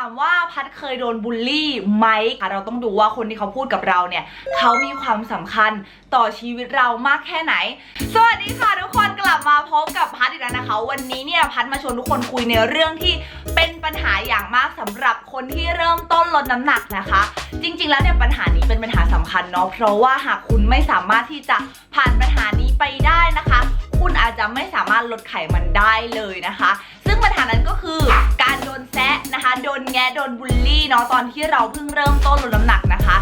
ามว่าพัดเคยโดนบูลลี่ไหมเราต้องดูว่าคนที่เขาพูดกับเราเนี่ยเขามีความสำคัญต่อชีวิตเรามากแค่ไหน สวัสดีค่ะทุกคนกลับมาพบกับพัดอีกแล้วนะคะ วันนี้เนี่ยพัดมาชวนทุกคนคุยในเรื่องที่เป็นปัญหาอย่างมากสำหรับคนที่เริ่มต้นลดน้ำหนักนะคะ จริง ๆ แล้วเนี่ยปัญหานี้เป็นปัญหาสำคัญเนาะเพราะว่าหากคุณไม่สามารถที่จะผ่านปัญหานี้ไปได้นะคะ คุณอาจจะไม่สามารถลดไขมันได้เลยนะคะ ญหานั้นก็คือการโดนแซะนะคะ โดนแงะโดนบูลลี่เนาะตอนที่เราเพิ่งเริ่มต้นลดน้ำหนักนะคะ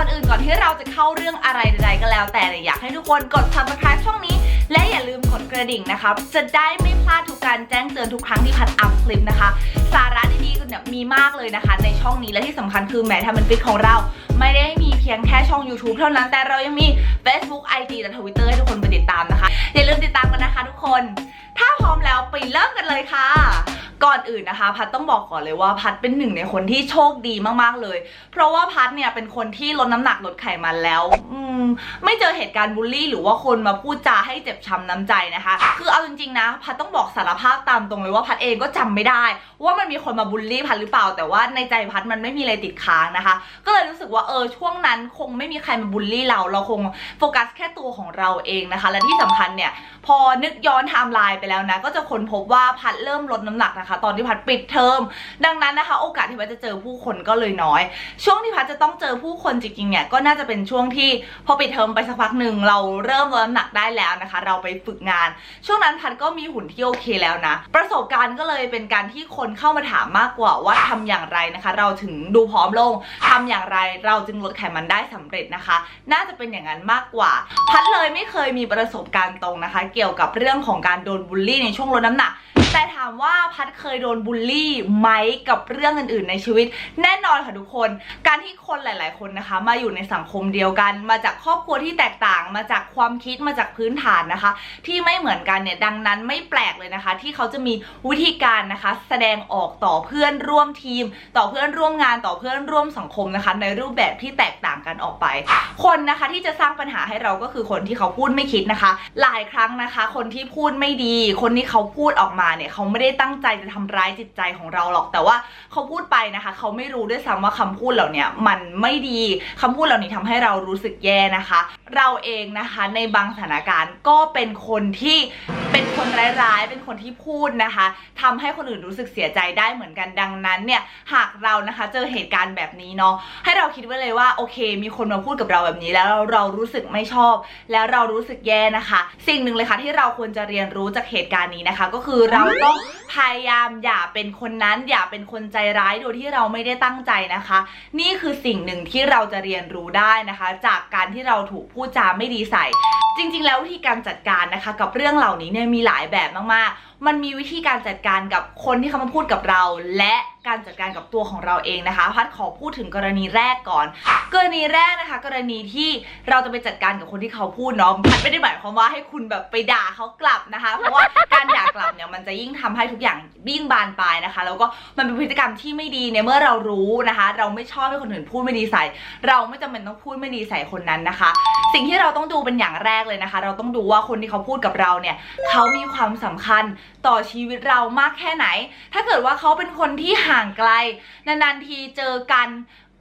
อนอื่นก่อนที่เราจะเข้าเรื่องอะไรใดๆก็แล้ว แต่เนี่ยอยากให้ทุกคนกด subscribe ช่องนี้ และอย่าลืมกดกระดิ่งนะคะจะได้ไม่พลาดทุกการแจ้งเตือนทุกครั้งที่พัดอัพคลิปนะคะ สาระดีๆเนี่ยมีมากเลยนะคะ ในช่องนี้และที่สำคัญคือแหมทำเป็นฟิตของเรา ไม่ได้มีเพียงแค่ช่อง YouTube เท่านั้นแต่เรายังมี Facebook IG และ Twitter ให้ทุกคนไปติดตามนะคะ อย่าลืมติดตามกันนะคะทุกคน ถ้าพร้อมแล้วไปเริ่มกันเลยค่ะ ก่อนอื่นนะคะ พัดต้องบอกก่อนเลยว่าพัดเป็นหนึ่งในคนที่โชคดีมากๆเลย เพราะว่าพัดเนี่ยเป็นคนที่ลดน้ำหนักลดไขมันแล้วอืมไม่เจอเหตุการณ์บูลลี่ หรือว่าคนมาพูดจาให้เจ็บช้ำน้ำใจนะคะ คือเอาจริงๆนะ พัดต้องบอกสารภาพตามตรงเลยว่าพัดเองก็จำไม่ได้ ว่ามันมีคนมาบูลลี่พัดหรือเปล่า แต่ว่าในใจพัดมันไม่มีอะไรติดค้างนะคะ ก็เลยรู้สึกว่าเออช่วงนั้นคงไม่มีใครมาบูลลี่เรา เราคงโฟกัสแค่ตัวของเราเองนะคะ และที่สำคัญเนี่ยพอนึกย้อนไทม์ไลน์ไปแล้วนะ ก็จะค้นพบว่าพัดเริ่มลดน้ำหนักนะคะตอนที่พัดปิดเทอม ดังนั้นนะคะ โอกาสที่พัดจะเจอผู้คนก็เลยน้อย ช่วงที่พัดจะต้องเจอผู้คนจริงๆเนี่ยก็น่าจะเป็นช่วงที่พอปิดเทอมไปสักพักหนึ่งเราเริ่มลดน้ำหนักได้แล้วนะคะ เราไปฝึกงาน ช่วงนั้นพัดก็มีหุ่นที่โอเคแล้วนะ ประสบการณ์ก็เลยเป็นการที่คนเข้ามาถามมากกว่าว่าทำอย่างไรนะคะ เราถึงดูผอมลงทำอย่างไรเราจึงลดไขมันได้สำเร็จนะคะ น่าจะเป็นอย่างนั้นมากกว่า พัดเลยไม่เคยมีประสบการณ์ตรงนะคะ เกี่ยวกับเรื่องของการโดนบูลลี่ในช่วงลดน้ำหนักแต่ถามว่าพัดเคยโดนบูลลี่ไหมกับเรื่องอื่นๆในชีวิต แน่นอนค่ะทุกคน การที่คนหลาย ๆ คนนะคะ มาอยู่ในสังคมเดียวกัน มาจากครอบครัวที่แตกต่าง มาจากความคิดมาจากพื้นฐานนะคะ ที่ไม่เหมือนกันเนี่ยดังนั้นไม่แปลกเลยนะคะ ที่เขาจะมีวิธีการนะคะ แสดงออกต่อเพื่อนร่วมทีม ต่อเพื่อนร่วมงานต่อเพื่อนร่วมสังคมนะคะ ในรูปแบบที่แตกต่างกันออกไป คนนะคะที่จะสร้างปัญหาให้เราก็คือคนที่เขาพูดไม่คิดนะคะ หลายครั้งนะคะ คนที่พูดไม่ดี คนที่เขาพูดออกมาเนี่ยเขาไม่ได้ตั้งใจจะทำร้ายจิตใจของเราหรอก แต่ว่าเขาพูดไปนะคะ เขาไม่รู้ด้วยซ้ำว่าคำพูดเหล่านี้มันไม่ดีคำพูดเหล่านี้ทำให้เรารู้สึกแย่นะคะ เราเองนะคะในบางสถานการณ์ก็เป็นคนที่ เป็นคนร้ายๆ เป็นคนที่พูดนะคะทำให้คนอื่นรู้สึกเสียใจได้เหมือนกันดังนั้นเนี่ยหากเรานะคะเจอเหตุการณ์แบบนี้เนาะให้เราคิดไว้เลยว่าโอเค มีคนมาพูดกับเราแบบนี้แล้วเราเรารู้สึกไม่ชอบ แล้วเรารู้สึกแย่นะคะ สิ่งหนึ่งเลยค่ะที่เราควรจะเรียนรู้จากเหตุการณ์นี้นะคะ ก็คือเราต้องพยายามอย่าเป็นคนนั้นอย่าเป็นคนใจร้ายโดยที่เราไม่ได้ตั้งใจนะคะ นี่คือสิ่งหนึ่งที่เราจะเรียนรู้ได้นะคะ จากการที่เราถูกพูดจาไม่ดีใส่ จริง ๆ แล้ววิธีการจัดการนะคะ กับเรื่องเหล่านี้เนี่ยมีหลายแบบมากๆ มันมีวิธีการจัดการกับคนที่เขามาพูดกับเรา และการจัดการกับตัวของเราเองนะคะพัดขอพูดถึงกรณีแรกก่อน กรณีแรกนะคะ กรณีที่เราจะไปจัดการกับคนที่เขาพูดเนาะพัดไม่ได้หมายความว่าให้คุณแบบไปด่าเขากลับนะคะ เพราะว่าการด่ากลับเนี่ยมันจะยิ่งทำให้ทุกอย่างยิ่งบานปลายนะคะ แล้วก็มันเป็นพฤติกรรมที่ไม่ดีในเมื่อเรารู้นะคะ เราไม่ชอบให้คนอื่นพูดไม่ดีใส่ เราไม่จำเป็นต้องพูดไม่ดีใส่คนนั้นนะคะ สิ่งที่เราต้องดูเป็นอย่างแรกเลยนะคะ เราต้องดูว่าคนที่เขาพูดกับเราเนี่ยเขามีความสำคัญต่อชีวิตเรามากแค่ไหน ถ้าเกิดว่าเขาเป็นคนที่ห่างไกล นานๆทีเจอกัน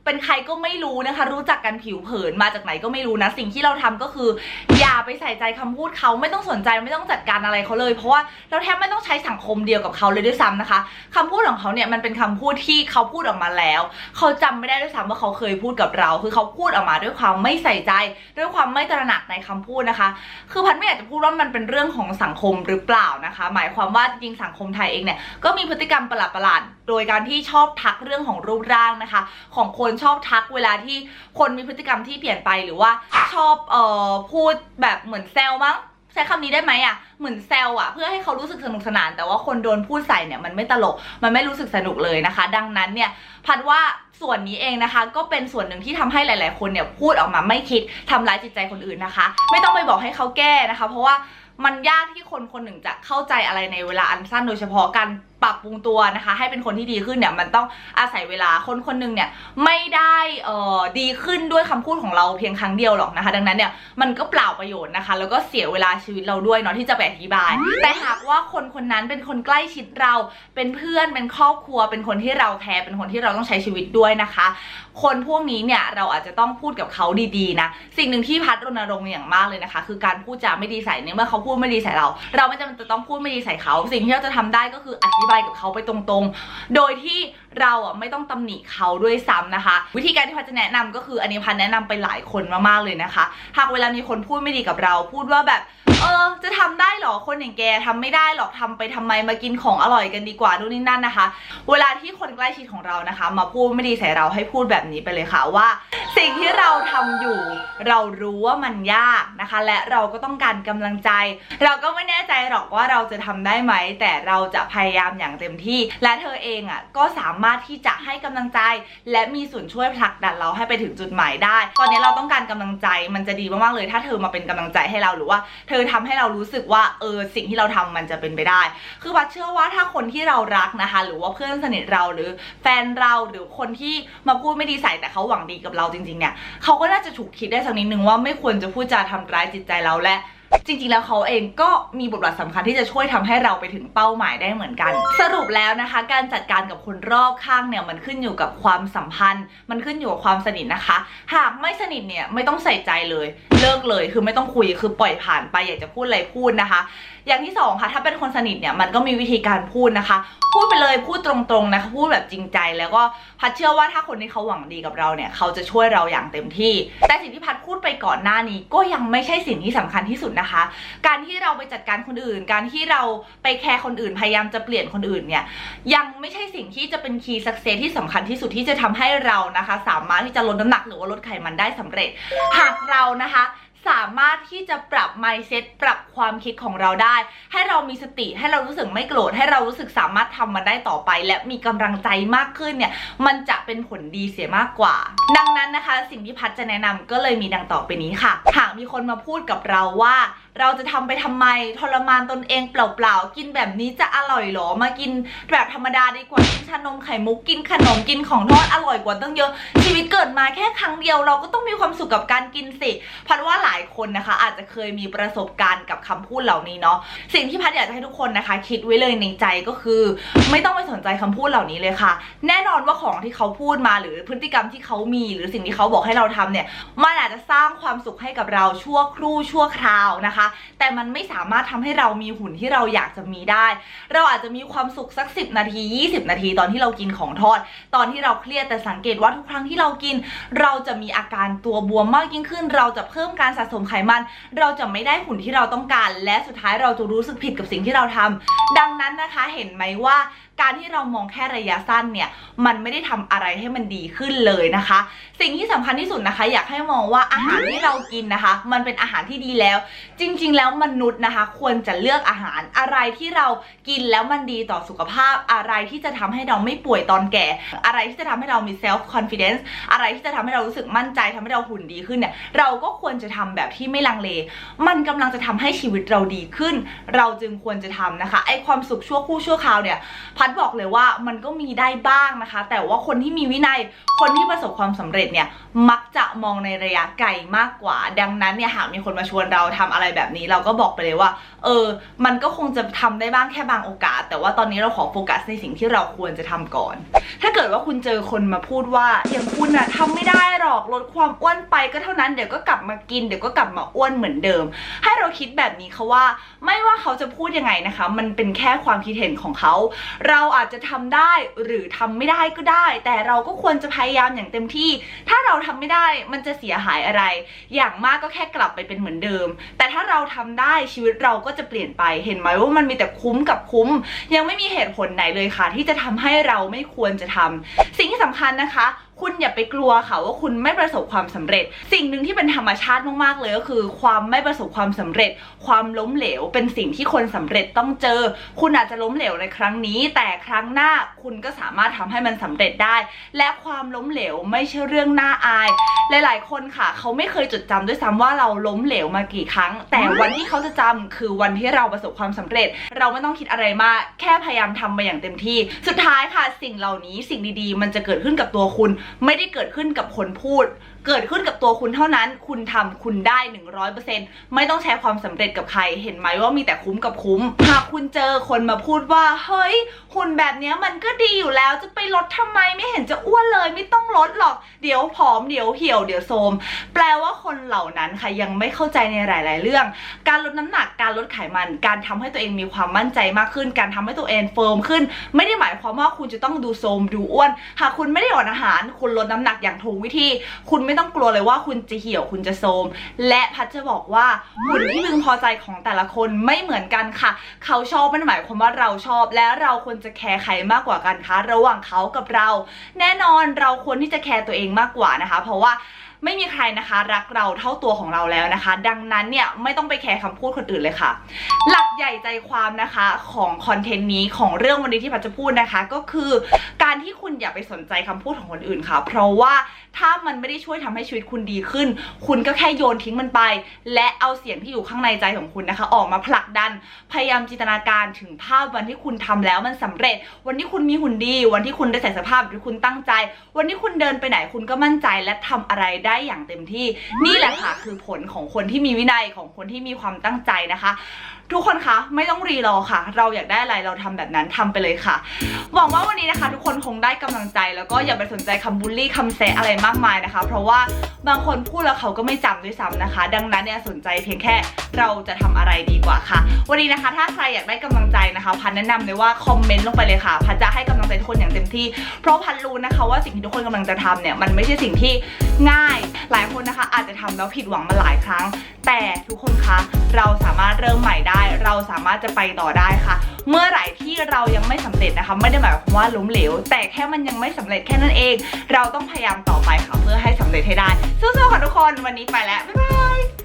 เป็นใครก็ไม่รู้นะคะ รู้จักกันผิวเผินมาจากไหนก็ไม่รู้นะ สิ่งที่เราทำก็คือ อย่าไปใส่ใจคำพูดเขาไม่ต้องสนใจไม่ต้องจัดการอะไรเขาเลย เพราะว่าเราแทบไม่ต้องใช้สังคมเดียวกับเขาเลยด้วยซ้ำนะคะคำพูดของเขาเนี่ยมันเป็นคำพูดที่เขาพูดออกมาแล้ว เขาจำไม่ได้ด้วยซ้ำว่าเขาเคยพูดกับเรา คือเขาพูดออกมาด้วยความไม่ใส่ใจ ด้วยความไม่ตระหนักในคำพูดนะคะ คือพันไม่อยากจะพูดว่ามันเป็นเรื่องของสังคมหรือเปล่านะคะ หมายความว่าจริงสังคมไทยเองเนี่ยก็มีพฤติกรรมประหลาดๆโดยการที่ชอบทักเรื่องของรูปร่างนะคะ ของคนชอบทักเวลาที่คนมีพฤติกรรมที่เปลี่ยนไปหรือว่าชอบเอ่อพูดแบบเหมือนแซวมั้งใช้คำนี้ได้ไหมอะ เหมือนแซวอะ เพื่อให้เขารู้สึกสนุกสนาน แต่ว่าคนโดนพูดใส่เนี่ยมันไม่ตลก มันไม่รู้สึกสนุกเลยนะคะ ดังนั้นเนี่ยพัดว่าส่วนนี้เองนะคะ ก็เป็นส่วนหนึ่งที่ทำให้หลาย ๆ คนเนี่ยพูดออกมาไม่คิดทำร้ายจิตใจคนอื่นนะคะ ไม่ต้องไปบอกให้เขาแก้นะคะ เพราะว่ามันยากที่คนคนหนึ่งจะเข้าใจอะไรในเวลาอันสั้นโดยเฉพาะการ ปรับปรุงตัวนะคะ ให้เป็นคนที่ดีขึ้นเนี่ยมันต้องอาศัยเวลาคนคนหนึงเนี่ยไม่ได้เอ่อดีขึ้นด้วยคำพูดของเราเพียงครั้งเดียวหรอกนะคะ ดังนั้นเนี่ยมันก็เปล่าประโยชน์นะคะ แล้วก็เสียเวลาชีวิตเราด้วยเนาะที่จะไปอธิบาย แต่หากว่าคนคนนั้นเป็นคนใกล้ชิดเราเป็นเพื่อนเป็นครอบครัว เป็นคนที่เราแคร์เป็นคนที่เราต้องใช้ชีวิตด้วยนะคะ คนพวกนี้เนี่ยเราอาจจะต้องพูดกับเขาดีๆนะสิ่งหนึ่งที่พัดรณรงค์อย่างมากเลยนะคะ คือการพูดจาไม่ดีใส่ในเมื่อเขาพูดไม่ดีใส่เรา เราไม่จำเป็นจะต้องพูดไม่ดีใส่เขา สิ่งที่เราจะทำได้ก็คืออธิบายกับเขาไปตรงๆ โดยที่เราอะไม่ต้องตำหนิเขาด้วยซ้ำนะคะ วิธีการที่พัดจะแนะนำก็คืออันนี้พัดแนะนำไปหลายคนมากๆเลยนะคะ หากเวลามีคนพูดไม่ดีกับเรา พูดว่าแบบเออจะทำได้หรอคนอย่างแกทำไม่ได้หรอกทำไปทำไมมากินของอร่อยกันดีกว่านู่นนี่นั่นนะคะ เวลาที่คนใกล้ชิดของเรานะคะ มาพูดไม่ดีใส่เราให้พูดแบบนี้ไปเลยค่ะว่า สิ่งที่เราทำอยู่ เรารู้ว่ามันยากนะคะ และเราก็ต้องการกำลังใจ เราก็ไม่แน่ใจหรอกว่าเราจะทำได้ไหมแต่เราจะพยายามอย่างเต็มที่ และเธอเองอะก็สามารถที่จะให้กำลังใจ และมีส่วนช่วยผลักดันเราให้ไปถึงจุดหมายได้ ตอนนี้เราต้องการกำลังใจมันจะดีมากๆเลย ถ้าเธอมาเป็นกำลังใจให้เราหรือว่า เธอทำให้เรารู้สึกว่าเออสิ่งที่เราทำมันจะเป็นไปได้ คือวัดเชื่อว่าถ้าคนที่เรารักนะคะ หรือว่าเพื่อนสนิทเราหรือแฟนเราหรือคนที่มาพูดไม่ดีใส่แต่เขาหวังดีกับเราจริงๆเนี่ยเขาก็น่าจะถูกคิดได้สักนิดนึงว่าไม่ควรจะพูดจาทำร้ายจิตใจเราและ จริงๆ แล้วเขาเองก็มีบทบาทสำคัญที่จะช่วยทำให้เราไปถึงเป้าหมายได้เหมือนกัน สรุปแล้วนะคะ การจัดการกับคนรอบข้างเนี่ยมันขึ้นอยู่กับความสัมพันธ์ มันขึ้นอยู่กับความสนิทนะคะ หากไม่สนิทเนี่ยไม่ต้องใส่ใจเลย เลิกเลยคือไม่ต้องคุยคือปล่อยผ่านไปอยากจะพูดอะไรพูดนะคะ อย่างที่สองค่ะถ้าเป็นคนสนิทเนี่ยมันก็มีวิธีการพูดนะคะ พูดไปเลยพูดตรงๆนะคะพูดแบบจริงใจแล้วก็พัดเชื่อว่าถ้าคนที่เขาหวังดีกับเราเนี่ยเขาจะช่วยเราอย่างเต็มที่ แต่สิ่งที่พัดพูดไปก่อนหน้านี้ก็ยังไม่ใช่สิ่งที่สำคัญที่สุดนะคะ การที่เราไปจัดการคนอื่น การที่เราไปแคร์คนอื่น พยายามจะเปลี่ยนคนอื่นเนี่ย ยังไม่ใช่สิ่งที่จะเป็นคีย์สักเซสที่สำคัญที่สุดที่จะทำให้เรานะคะ สามารถที่จะลดน้ำหนักหรือว่าลดไขมันได้สำเร็จ หากเรานะคะ สามารถที่จะปรับ mindset ปรับความคิดของเราได้ ให้เรามีสติให้เรารู้สึกไม่โกรธให้เรารู้สึกสามารถทำมันได้ต่อไป และมีกำลังใจมากขึ้นเนี่ย มันจะเป็นผลดีเสียมากกว่า ดังนั้นนะคะ สิ่งที่พัดจะแนะนำก็เลยมีดังต่อไปนี้ค่ะ หากมีคนมาพูดกับเราว่า เราจะทำไปทำไมทรมานตนเองเปล่าๆ กินแบบนี้จะอร่อยเหรอ มากินแบบธรรมดาดีกว่ากินชานมไข่มุกกินขนมกินของทอดอร่อยกว่าตั้งเยอะ ชีวิตเกิดมาแค่ครั้งเดียวเราก็ต้องมีความสุขกับการกินสิ พัดว่าหลายคนนะคะ อาจจะเคยมีประสบการณ์กับคำพูดเหล่านี้เนาะ สิ่งที่พัดอยากจะให้ทุกคนนะคะ คิดไว้เลยในใจก็คือ ไม่ต้องไปสนใจคำพูดเหล่านี้เลยค่ะ แน่นอนว่าของที่เขาพูดมาหรือพฤติกรรมที่เขามีหรือสิ่งที่เขาบอกให้เราทำเนี่ยมันอาจจะสร้างความสุขให้กับเราชั่วครู่ชั่วคราวนะคะแต่มันไม่สามารถทำให้เรามีหุ่นที่เราอยากจะมีได้ เราอาจจะมีความสุขสัก 10 นาที 20 นาทีตอนที่เรากินของทอด ตอนที่เราเครียดแต่สังเกตว่าทุกครั้งที่เรากิน เราจะมีอาการตัวบวมมากยิ่งขึ้น เราจะเพิ่มการสะสมไขมัน เราจะไม่ได้หุ่นที่เราต้องการ และสุดท้ายเราจะรู้สึกผิดกับสิ่งที่เราทำดังนั้นนะคะเห็นไหมว่า การที่เรามองแค่ระยะสั้นเนี่ยมันไม่ได้ทำอะไรให้มันดีขึ้นเลยนะคะ สิ่งที่สำคัญที่สุดนะคะ อยากให้มองว่าอาหารที่เรากินนะคะ มันเป็นอาหารที่ดีแล้ว จริง ๆ แล้วมนุษย์นะคะ ควรจะเลือกอาหารอะไรที่เรากินแล้วมันดีต่อสุขภาพ อะไรที่จะทำให้เราไม่ป่วยตอนแก่ อะไรที่จะทำให้เรามี self confidence อะไรที่จะทำให้เรารู้สึกมั่นใจทำให้เราหุ่นดีขึ้นเนี่ยเราก็ควรจะทำแบบที่ไม่ลังเล มันกำลังจะทำให้ชีวิตเราดีขึ้น เราจึงควรจะทำนะคะไอความสุขชั่วครู่ชั่วคราวเนี่ยพัดบอกเลยว่ามันก็มีได้บ้างนะคะ แต่ว่าคนที่มีวินัยคนที่ประสบความสำเร็จเนี่ยมักจะมองในระยะไกลมากกว่า ดังนั้นเนี่ยหากมีคนมาชวนเราทำอะไรแบบนี้ เราก็บอกไปเลยว่า เออ มันก็คงจะทำได้บ้างแค่บางโอกาส แต่ว่าตอนนี้เราขอโฟกัสในสิ่งที่เราควรจะทำก่อน ถ้าเกิดว่าคุณเจอคนมาพูดว่าอย่างคุณอะทำไม่ได้หรอกลดความอ้วนไปก็เท่านั้นเดี๋ยวก็กลับมากินเดี๋ยวก็กลับมาอ้วนเหมือนเดิม ให้เราคิดแบบนี้ค่ะว่า ไม่ว่าเขาจะพูดยังไงนะคะ มันเป็นแค่ความคิดเห็นของเขา เราอาจจะทำได้หรือทำไม่ได้ก็ได้ แต่เราก็ควรจะพยายามอย่างเต็มที่ ถ้าเราทำไม่ได้มันจะเสียหายอะไร อย่างมากก็แค่กลับไปเป็นเหมือนเดิม แต่ถ้าเราทำได้ชีวิตเราก็จะเปลี่ยนไปเห็นไหมว่ามันมีแต่คุ้มกับคุ้ม ยังไม่มีเหตุผลไหนเลยค่ะ ที่จะทำให้เราไม่ควรจะทำสิ่งที่สำคัญนะคะ คุณอย่าไปกลัวค่ะว่าคุณไม่ประสบความสำเร็จ สิ่งหนึ่งที่เป็นธรรมชาติมากๆเลยก็คือ ความไม่ประสบความสำเร็จ ความล้มเหลว เป็นสิ่งที่คนสำเร็จต้องเจอ คุณอาจจะล้มเหลวในครั้งนี้ แต่ครั้งหน้าคุณก็สามารถทำให้มันสำเร็จได้ และความล้มเหลวไม่ใช่เรื่องน่าอาย หลายๆ คนค่ะ เขาไม่เคยจดจำด้วยซ้ำว่าเราล้มเหลวมากี่ครั้ง แต่วันที่เขาจะจำคือวันที่เราประสบความสำเร็จ เราไม่ต้องคิดอะไรมากแค่พยายามทำมาอย่างเต็มที่ สุดท้ายค่ะ สิ่งเหล่านี้สิ่งดีๆ มันจะเกิดขึ้นกับตัวคุณไม่ได้เกิดขึ้นกับคนพูด เกิดขึ้นกับตัวคุณเท่านั้น คุณทำคุณได้100%ไม่ต้องแชร์ความสำเร็จกับใคร เห็นไหมว่ามีแต่คุ้มกับคุ้ม หากคุณเจอคนมาพูดว่า เฮ้ยหุ่นแบบนี้มันก็ดีอยู่แล้วจะไปลดทำไมไม่เห็นจะอ้วนเลย ไม่ต้องลดหรอก เดี๋ยวผอมเดี๋ยวเหี่ยวเดี๋ยวโทรมแปลว่าคนเหล่านั้นค่ะยังไม่เข้าใจในหลาย ๆ เรื่อง การลดน้ำหนักการลดไขมัน การทำให้ตัวเองมีความมั่นใจมากขึ้น การทำให้ตัวเองเฟิร์มขึ้น ไม่ได้หมายความว่าคุณจะต้องดูโทมดูอ้วน หากคุณไม่ได้อดอาหารคุณลดน้ำหนักอย่างถูกวิธี คุณไม่ต้องกลัวเลยว่าคุณจะเหี่ยวคุณจะโทมและพัดจะบอกว่าหุ่นที่พึงพอใจของแต่ละคนไม่เหมือนกันค่ะ เขาชอบไม่ได้หมายความว่าเราชอบ และเราควรจะแคร์ใครมากกว่ากันคะระหว่างเขากับเรา แน่นอนเราควรที่จะแคร์ตัวเองมากกว่านะคะ เพราะว่า ไม่มีใครนะคะ รักเราเท่าตัวของเราแล้วนะคะ ดังนั้นเนี่ยไม่ต้องไปแคร์คำพูดคนอื่นเลยค่ะ หลักใหญ่ใจความนะคะของคอนเทนต์นี้ของเรื่องวันนี้ที่พัดจะพูดนะคะ ก็คือการที่คุณอย่าไปสนใจคำพูดของคนอื่นค่ะ เพราะว่าถ้ามันไม่ได้ช่วยทำให้ชีวิตคุณดีขึ้น คุณก็แค่โยนทิ้งมันไป และเอาเสียงที่อยู่ข้างในใจของคุณนะคะ ออกมาผลักดันพยายามจินตนาการถึงภาพวันที่คุณทำแล้วมันสำเร็จ วันที่คุณมีหุ่นดี วันที่คุณได้ใส่สภาพที่คุณตั้งใจ วันที่คุณเดินไปไหนคุณก็มั่นใจและทำอะไรได้ได้อย่างเต็มที่ นี่แหละค่ะคือผลของคนที่มีวินัยของคนที่มีความตั้งใจนะคะ ทุกคนคะไม่ต้องรีรอค่ะ เราอยากได้อะไรเราทำแบบนั้นทำไปเลยค่ะ หวังว่าวันนี้นะคะ ทุกคนคงได้กำลังใจ แล้วก็อย่าไปสนใจคำบูลลี่คำแซะอะไรมากมายนะคะ เพราะว่าบางคนพูดแล้วเขาก็ไม่จำด้วยซ้ำนะคะ ดังนั้นเนี่ยสนใจเพียงแค่เราจะทำอะไรดีกว่าค่ะ วันนี้นะคะ ถ้าใครอยากได้กำลังใจนะคะพันแนะนำเลยว่าคอมเมนต์ลงไปเลยค่ะพันจะให้กำลังใจทุกคนอย่างเต็มที่ เพราะพันรู้นะคะ ว่าสิ่งที่ทุกคนกำลังจะทำเนี่ยมันไม่ใช่สิ่งที่ง่าย หลายคนนะคะ อาจจะทำแล้วผิดหวังมาหลายครั้ง แต่ทุกคนคะ เราสามารถเริ่มใหม่ได้ เราสามารถจะไปต่อได้ค่ะ เมื่อไหร่ที่เรายังไม่สำเร็จนะคะ ไม่ได้หมายความว่าล้มเหลว แต่แค่มันยังไม่สำเร็จแค่นั้นเอง เราต้องพยายามต่อไปค่ะเพื่อให้สำเร็จให้ได้สู้ๆค่ะทุกคนวันนี้ไปแล้วบ๊ายบาย